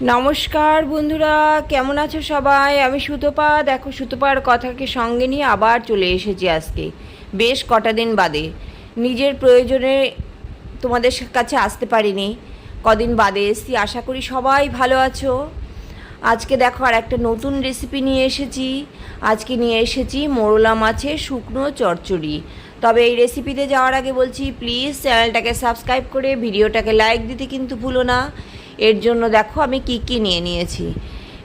নমস্কার বন্ধুরা, কেমন আছো সবাই? আমি সুতপা। দেখো, সুতপার কথাকে সঙ্গে নিয়ে আবার চলে এসেছি আজকে, বেশ কটা দিন বাদে। নিজের প্রয়োজনে তোমাদের কাছে আসতে পারিনি। কদিন বাদে এসছি, আশা করি সবাই ভালো আছো। আজকে দেখো, আর একটা নতুন রেসিপি নিয়ে এসেছি। আজকে নিয়ে এসেছি মোরলা মাছের শুকনো চচ্চড়ি। তবে এই রেসিপিতে যাওয়ার আগে বলছি প্লিজ চ্যানেলটাকে সাবস্ক্রাইব করে ভিডিওটাকে লাইক দিতে কিন্তু ভুলো না। এর জন্য দেখো আমি কি কি নিয়ে নিয়েছি।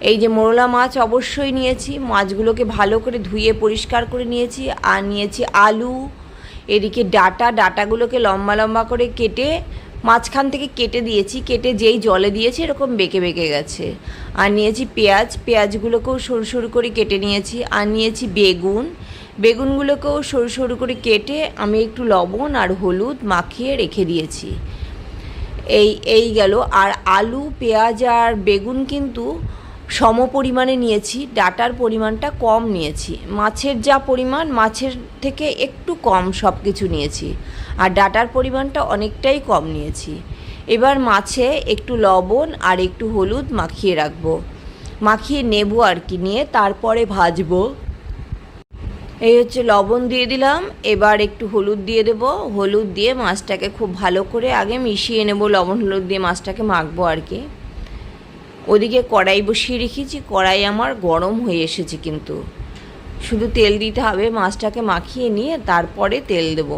এই যে মোরলা মাছ অবশ্যই নিয়েছি, মাছগুলোকে ভালো করে ধুয়ে পরিষ্কার করে নিয়েছি, আর নিয়েছি আলু, এদিকে ডাটা, ডাটাগুলোকে লম্বা লম্বা করে কেটে মাঝখান থেকে কেটে দিয়েছি, কেটে যেই জলে দিয়েছি এরকম বেঁকে বেঁকে গেছে। আর নিয়েছি পেঁয়াজ, পেঁয়াজগুলোকেও সরু সরু করে কেটে নিয়েছি, আর নিয়েছি বেগুন, বেগুনগুলোকেও সরু সরু করে কেটে আমি একটু লবণ আর হলুদ মাখিয়ে রেখে দিয়েছি। এই এই গেল। আর আলু, পেঁয়াজ আর বেগুন কিন্তু সম পরিমাণে নিয়েছি, ডাটার পরিমাণটা কম নিয়েছি। মাছের যা পরিমাণ, মাছের থেকে একটু কম সব কিছু নিয়েছি। আর ডাটার পরিমাণটা অনেকটাই কম নিয়েছি। এবার মাছে একটু লবণ আর একটু হলুদ মাখিয়ে রাখব। মাখিয়ে নেব আর কি, নিয়ে তারপরে ভাজবো। এই হচ্ছে লবণ দিয়ে দিলাম। এবার একটু হলুদ দিয়ে দেবো। হলুদ দিয়ে মাছটাকে খুব ভালো করে আগে মিশিয়ে নেব। লবণ হলুদ দিয়ে মাছটাকে মাখবো আর কি। ওদিকে কড়াই বসিয়ে রেখেছি। কড়াই আমার গরম হয়ে এসেছে কিন্তু। শুধু তেল দিতে হবে। মাছটাকে মাখিয়ে নিয়ে তারপরে তেল দেবো।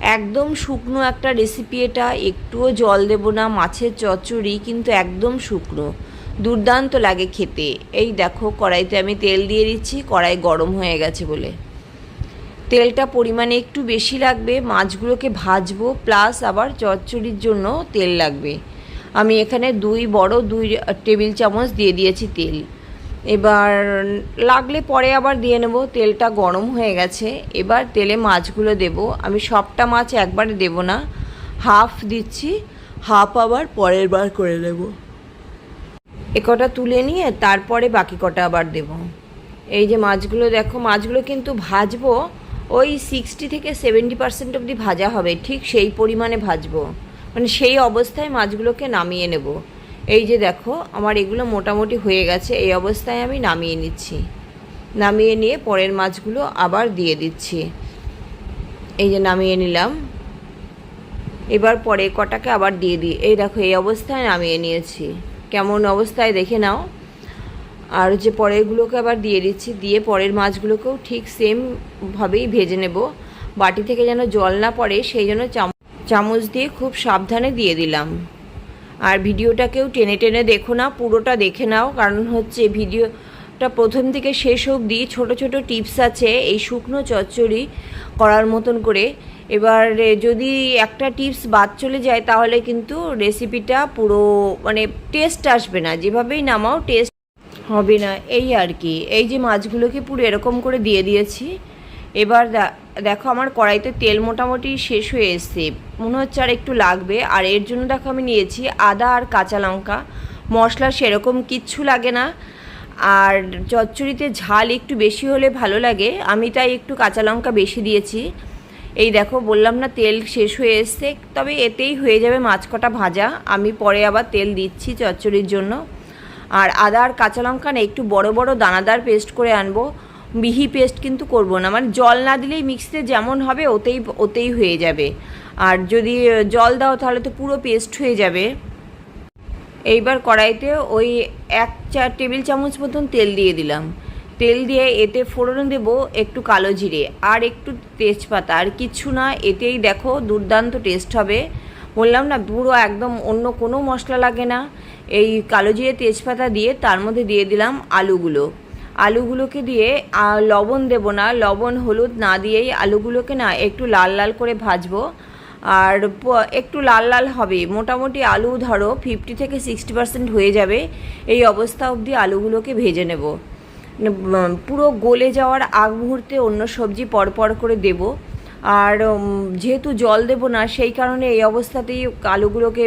একদম শুকনো একটা রেসিপি এটা। একটুও জল দেব না। মাছের চচ্চড়ি কিন্তু একদম শুকনো। দুর্দান্ত লাগে খেতে। এই দেখো, কড়াইতে আমি তেল দিয়ে দিচ্ছি। কড়াই গরম হয়ে গেছে বলে। তেলটা পরিমাণে একটু বেশি লাগবে, মাছগুলোকে ভাজবো প্লাস আবার চচ্চড়ির জন্য তেল লাগবে। আমি এখানে দুই বড়, দুই টেবিল চামচ দিয়ে দিয়েছি তেল। এবার লাগলে পরে আবার দিয়ে নেব, তেলটা গরম হয়ে গেছে। এবার তেলে মাছগুলো দেব। আমি সবটা মাছ একবারে দেব না, হাফ দিচ্ছি, হাফ আবার পরের বার করে নেব। এ কটা তুলে নিয়ে তারপরে বাকি কটা আবার দেব। এই যে মাছগুলো দেখো, মাছগুলো কিন্তু ভাজবো ওই সিক্সটি থেকে সেভেন্টি পার্সেন্ট অবধি ভাজা হবে, ঠিক সেই পরিমাণে ভাজবো। মানে সেই অবস্থায় মাছগুলোকে নামিয়ে নেব। এই যে দেখো, আমার এগুলো মোটামুটি হয়ে গেছে, এই অবস্থায় আমি নামিয়ে নিচ্ছি। নামিয়ে নিয়ে পরের মাছগুলো আবার দিয়ে দিচ্ছি। এই যে নামিয়ে নিলাম। এবার পরে কটাকে আবার দিয়ে দিই। এই দেখো, এই অবস্থায় নামিয়ে নিয়েছি। কেমন অবস্থায় দেখে নাও। আর যে পরেরগুলোকে আবার দিয়ে দিচ্ছি, দিয়ে পরের মাছগুলোকেও ঠিক সেমভাবেই ভেজে নেব। বাটি থেকে যেন জল না পড়ে, সেই জন্য চামচ দিয়ে খুব সাবধানে দিয়ে দিলাম। আর ভিডিওটাকেও টেনে টেনে দেখো না, পুরোটা দেখে নাও, কারণ হচ্ছে ভিডিওটা প্রথম থেকে শেষ অবধি ছোট ছোট টিপস আছে, এই শুকনো চচ্চড়ি করার মতন করে। এবার যদি একটা টিপস বাদ চলে যায়, তাহলে কিন্তু রেসিপিটা পুরো মানে টেস্ট আসবে না। যেভাবেই নামাও টেস্ট হবে না, এই আর কি। এই যে মাছগুলোকে পুরো এরকম করে দিয়ে দিয়েছি, এবার দেখো আমার কড়াইতে তেল মোটামুটি শেষ হয়ে এসছে। মনে হচ্ছে আর একটু লাগবে, আর এর জন্য দেখো আমি নিয়েছি আদা আর কাঁচা লঙ্কা। মশলা সেরকম কিচ্ছু লাগে না, আর চচ্চড়িতে ঝাল একটু বেশি হলে ভালো লাগে, আমি তাই একটু কাঁচা লঙ্কা বেশি দিয়েছি। এই দেখো বললাম না তেল শেষ হয়ে এসছে, তবে এতেই হয়ে যাবে মাছ কটা ভাজা, আমি পরে আবার তেল দিচ্ছি চচ্চড়ির জন্য। আর আদা আর কাঁচা লঙ্কা না, একটু বড় বড় দানাদার পেস্ট করে আনব। মিহি পেস্ট কিন্তু করব না মানে জল না দিলেই মিক্সিতে যেমন হবে ওতেই ওতেই হয়ে যাবে। আর যদি জল দাও তাহলে তো পুরো পেস্ট হয়ে যাবে। এইবার কড়াইতে ওই এক চার টেবিল চামচ মতন তেল দিয়ে দিলাম। তেল দিয়ে এতে ফোড়ন দেব একটু কালো জিরে আর একটু তেজপাতা। আর কিছু না, এতেই দেখো দুর্দান্ত টেস্ট হবে। বললাম, না পুরো একদম অন্য কোনো মশলা লাগে না। এই কালো জিরে তেজপাতা দিয়ে তার মধ্যে দিয়ে দিলাম আলুগুলো। আলুগুলোকে দিয়ে লবণ দেব না, লবণ, হলুদ না দিয়েই আলুগুলোকে না একটু লাল লাল করে ভাজবো। আর একটু লাল লাল হবে। মোটামুটি আলু ধরো ফিফটি থেকে সিক্সটি পার্সেন্ট হয়ে যাবে। এই অবস্থা অবধি আলুগুলোকে ভেজে নেব। পুরো গলে যাওয়ার আগ মুহূর্তে অন্য সবজি পরপর করে দেব। আর যেহেতু জল দেব না, সেই কারণে এই অবস্থাতেই আলুগুলোকে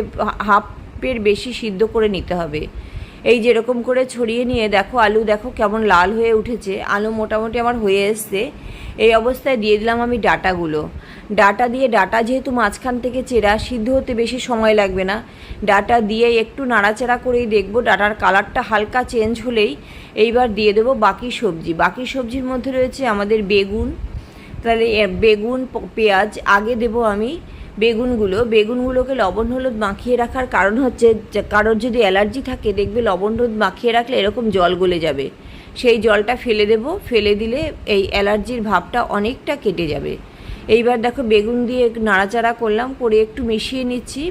হাফের বেশি সিদ্ধ করে নিতে হবে। এই যেরকম করে ছড়িয়ে নিয়ে দেখো, আলু দেখো কেমন লাল হয়ে উঠেছে। আলু মোটামুটি আমার হয়ে এসছে। এই অবস্থায় দিয়ে দিলাম আমি ডাটাগুলো। ডাটা দিয়ে, ডাটা যেহেতু মাঝখান থেকে চেরা, সিদ্ধ হতে বেশি সময় লাগবে না। ডাটা দিয়ে একটু নাড়াচাড়া করেই দেখব, ডাটার কালারটা হালকা চেঞ্জ হলেই এইবার দিয়ে দেবো বাকি সবজি। বাকি সবজির মধ্যে রয়েছে আমাদের বেগুন তাহলে বেগুন পেঁয়াজ, আগে দেব আমি বেগুনগুলো। বেগুনগুলোকে লবণ, হলুদ মাখিয়ে রাখার কারণ হচ্ছে কারোর যদি অ্যালার্জি থাকে, দেখবে লবণ, হলুদ মাখিয়ে রাখলে এরকম জল গলে যাবে। সেই জলটা ফেলে দেব, ফেলে দিলে এই অ্যালার্জির ভাবটা অনেকটা কেটে যাবে। এইবার দেখো বেগুন দিয়ে নাড়াচাড়া করলাম, করে একটু মিশিয়ে নিচ্ছি।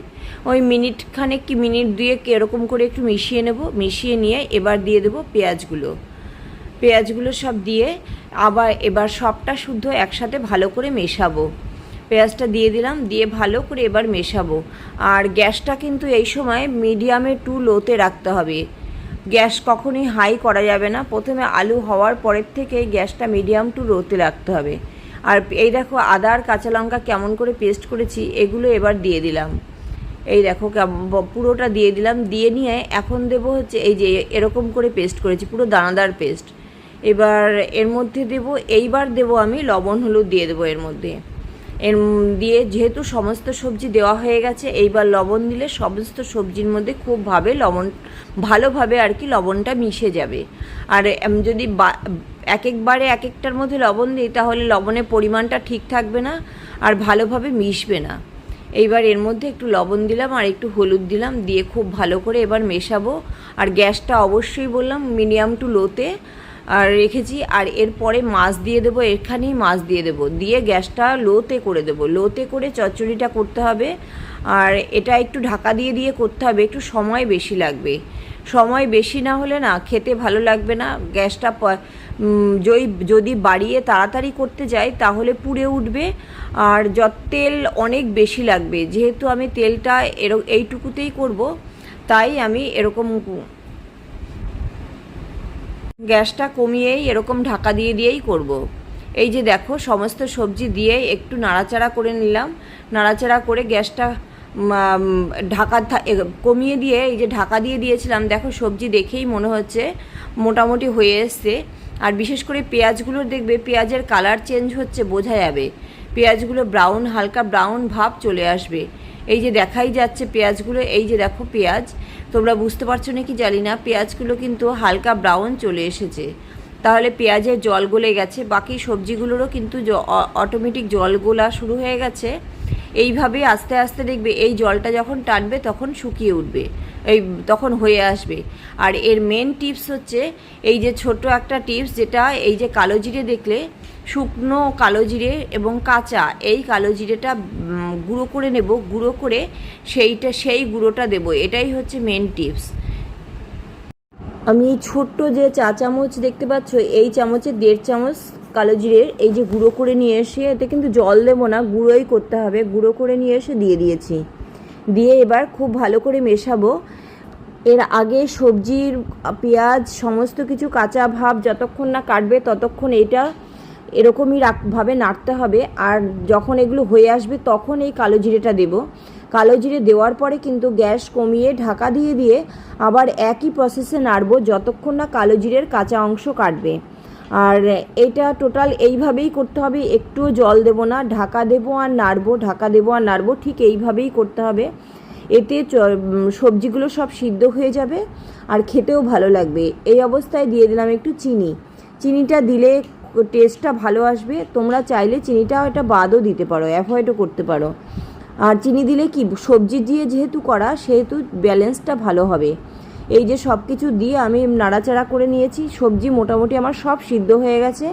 ওই মিনিট খানেক কি মিনিট দুয়েক এরকম করে একটু মিশিয়ে নেব, মিশিয়ে নিয়ে এবার দিয়ে দেবো পেঁয়াজগুলো। পেঁয়াজগুলো সব দিয়ে আবার এবার সবটা শুদ্ধ একসাথে ভালো করে মেশাবো। পেঁয়াজটা দিয়ে দিলাম, দিয়ে ভালো করে এবার মেশাবো। আর গ্যাসটা কিন্তু এই সময় মিডিয়ামে টু লোতে রাখতে হবে। গ্যাস কখনই হাই করা যাবে না। প্রথমে আলু হওয়ার পরের থেকে গ্যাসটা মিডিয়াম টু লোতে রাখতে হবে। আর এই দেখো আদা আর কাঁচা লঙ্কা কেমন করে পেস্ট করেছি, এগুলো এবার দিয়ে দিলাম। এই দেখো পুরোটা দিয়ে দিলাম। দিয়ে নিয়ে এখন দেব হচ্ছে এই যে এরকম করে পেস্ট করেছি, পুরো দানাদার পেস্ট। এবার এর মধ্যে দেব, এইবার দেব আমি লবণ, হলুদ দিয়ে দেবো এর মধ্যে। এর দিয়ে যেহেতু সমস্ত সবজি দেওয়া হয়ে গেছে, এইবার লবণ দিলে সমস্ত সবজির মধ্যে খুব ভাবে লবণ, ভালোভাবে আর কি লবণটা মিশে যাবে। আর যদি এক একবারে এক একটার মধ্যে লবণ দিই, তাহলে লবণের পরিমাণটা ঠিক থাকবে না আর ভালোভাবে মিশবে না। এইবার এর মধ্যে একটু লবণ দিলাম আর একটু হলুদ দিলাম, দিয়ে খুব ভালো করে এবার মেশাবো। আর গ্যাসটা অবশ্যই বললাম মিডিয়াম টু লোতে আর রেখেছি, আর এরপরে মাছ দিয়ে দেবো, এখানেই মাছ দিয়ে দেবো। দিয়ে গ্যাসটা লোতে করে দেবো। লোতে করে চচ্চড়িটা করতে হবে, আর এটা একটু ঢাকা দিয়ে দিয়ে করতে হবে। একটু সময় বেশি লাগবে। সময় বেশি না হলে না খেতে ভালো লাগবে না। গ্যাসটা যদি বাড়িয়ে তাড়াতাড়ি করতে যাই, তাহলে পুড়ে উঠবে। আর যত তেল অনেক বেশি লাগবে। যেহেতু আমি তেলটা এর এইটুকুতেই করব, তাই আমি এরকম গ্যাসটা কমিয়েই এরকম ঢাকা দিয়ে দিয়েই করব। এই যে দেখো, সমস্ত সবজি দিয়ে একটু নাড়াচাড়া করে নিলাম। নাড়াচাড়া করে গ্যাসটা ঢাকা কমিয়ে দিয়ে, এই যে ঢাকা দিয়ে দিয়েছিলাম, দেখো সবজি দেখেই মনে হচ্ছে মোটামুটি হয়ে এসছে। আর বিশেষ করে পেঁয়াজগুলো দেখবে, পেঁয়াজের কালার চেঞ্জ হচ্ছে, বোঝা যাবে। পেঁয়াজগুলো ব্রাউন, হালকা ব্রাউন ভাব চলে আসবে। এই যে দেখাই যাচ্ছে পেঁয়াজগুলো, এই যে দেখো পেঁয়াজ। তোমরা বুঝতে পারছ নাকি জানি না, পেঁয়াজগুলো কিন্তু হালকা ব্রাউন চলে এসেছে। তাহলে পেঁয়াজের জল গলে গেছে, বাকি সবজিগুলোরও কিন্তু অটোমেটিক জল গোলা শুরু হয়ে গেছে। এইভাবে আস্তে আস্তে দেখবে, এই জলটা যখন টানবে তখন শুকিয়ে উঠবে, এই তখন হয়ে আসবে। আর এর মেন টিপস হচ্ছে, এই যে ছোট একটা টিপস যেটা, এই যে কালো জিরে দেখলে, শুকনো কালো জিরে এবং কাঁচা, এই কালো জিরেটা গুঁড়ো করে নেব, গুঁড়ো করে সেইটা, সেই গুঁড়োটা দেব, এটাই হচ্ছে মেন টিপস আমি এই ছোট্ট যে চা চামচ দেখতে পাচ্ছ, এই চামচের দেড় চামচ কালো জিরের এই যে গুঁড়ো করে নিয়ে এসে, এতে কিন্তু জল দেবো না, গুঁড়োই করতে হবে। গুঁড়ো করে নিয়ে এসে দিয়ে দিয়েছি। দিয়ে এবার খুব ভালো করে মেশাবো। এর আগে সবজির পেঁয়াজ, সমস্ত কিছু কাঁচা ভাব যতক্ষণ না কাটবে ততক্ষণ এটা এরকমই ভাবে নাড়তে হবে। আর যখন এগুলো হয়ে আসবে তখন এই কালো জিরেটা দেব। কালো জিরে দেওয়ার পরে কিন্তু গ্যাস কমিয়ে ঢাকা দিয়ে দিয়ে আবার একই প্রসেসে নাড়বো যতক্ষণ না কালো জিরের কাঁচা অংশ কাটবে। আর এটা টোটাল এইভাবেই করতে হবে একটুও জল দেবো না, ঢাকা দেবো আর নাড়বো, ঢাকা দেবো আর নাড়বো, ঠিক এইভাবেই করতে হবে। এতে সবজিগুলো সব সিদ্ধ হয়ে যাবে আর খেতেও ভালো লাগবে। এই অবস্থায় দিয়ে দিলাম একটু চিনি। চিনিটা দিলে টেস্টটা ভালো আসবে। তোমরা চাইলে চিনিটা এটা বাদও দিতে পারো, অ্যাভয়েডও করতে পারো। আর চিনি দিলে কি, সবজি দিয়ে যেহেতু করা, সেহেতু ব্যালেন্সটা ভালো হবে। এই যে সব কিছু দিয়ে আমি নাড়াচাড়া করে নিয়েছি, সবজি মোটামুটি আমার সব সিদ্ধ হয়ে গেছে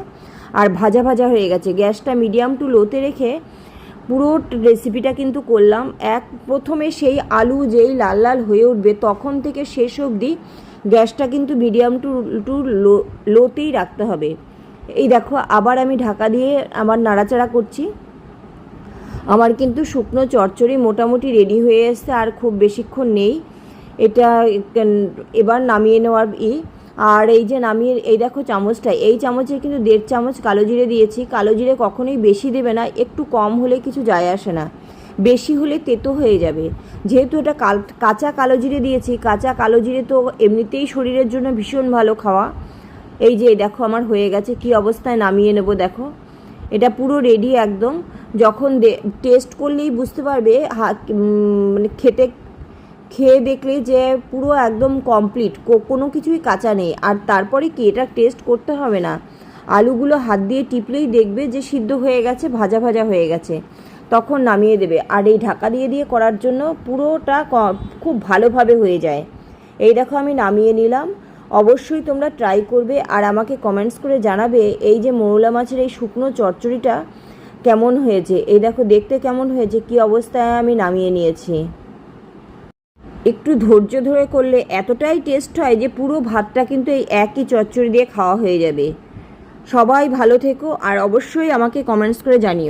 আর ভাজা ভাজা হয়ে গেছে। গ্যাসটা মিডিয়াম টু লোতে রেখে পুরো রেসিপিটা কিন্তু করলাম। এক প্রথমে সেই আলু যেই লাল লাল হয়ে উঠবে, তখন থেকে শেষ অবধি গ্যাসটা কিন্তু মিডিয়াম টু টু লো, লোতেই রাখতে হবে। এই দেখো, আবার আমি ঢাকা দিয়ে আমার নাড়াচাড়া করছি। আমার কিন্তু শুকনো চচ্চড়ি মোটামুটি রেডি হয়ে এসছে, আর খুব বেশিক্ষণ নেই। এটা এবার নামিয়ে নেওয়ার ই। আর এই যে নামিয়ে, এই দেখো চামচটা, এই চামচে কিন্তু দেড় চামচ কালো জিরে দিয়েছি। কালো জিরে কখনোই বেশি দেবে না, একটু কম হলে কিছু যায় আসে না। বেশি হলে তেতো হয়ে যাবে। যেহেতু এটা কাল, কাঁচা কালো জিরে দিয়েছি, কাঁচা কালো জিরে তো এমনিতেই শরীরের জন্য ভীষণ ভালো খাওয়া। এই যে দেখো আমার হয়ে গেছে, কি অবস্থায় নামিয়ে নেব দেখো। এটা পুরো রেডি একদম। যখন টেস্ট করলেই বুঝতে পারবে মানে খেতে খেয়ে দেখলে যে পুরো একদম কমপ্লিট কোনো কিছুই কাঁচা নেই। আর তারপরে কি এটা টেস্ট করতে হবে না? আলুগুলো হাত দিয়ে টিপলেই দেখবে যে সিদ্ধ হয়ে গেছে, ভাজা ভাজা হয়ে গেছে। তখন নামিয়ে দেবে। আর এই ঢাকা দিয়ে দিয়ে করার জন্য পুরোটা খুব ভালোভাবে হয়ে যায়। এই দেখো আমি নামিয়ে নিলাম। অবশ্যই তোমরা ট্রাই করবে আর আমাকে কমেন্টস করে জানাবে এই যে মৌলা মাছের এই শুকনো চচ্চড়িটা কেমন হয়েছে। এই দেখো দেখতে কেমন হয়েছে, কি অবস্থায় আমি নামিয়ে নিয়েছি। একটু ধৈর্য ধরে করলে এতটাই টেস্ট হয় যে পুরো ভাতটা কিন্তু এই একই চচ্চড়ি দিয়ে খাওয়া হয়ে যাবে। সবাই ভালো থেকো আর অবশ্যই আমাকে কমেন্টস করে জানিও।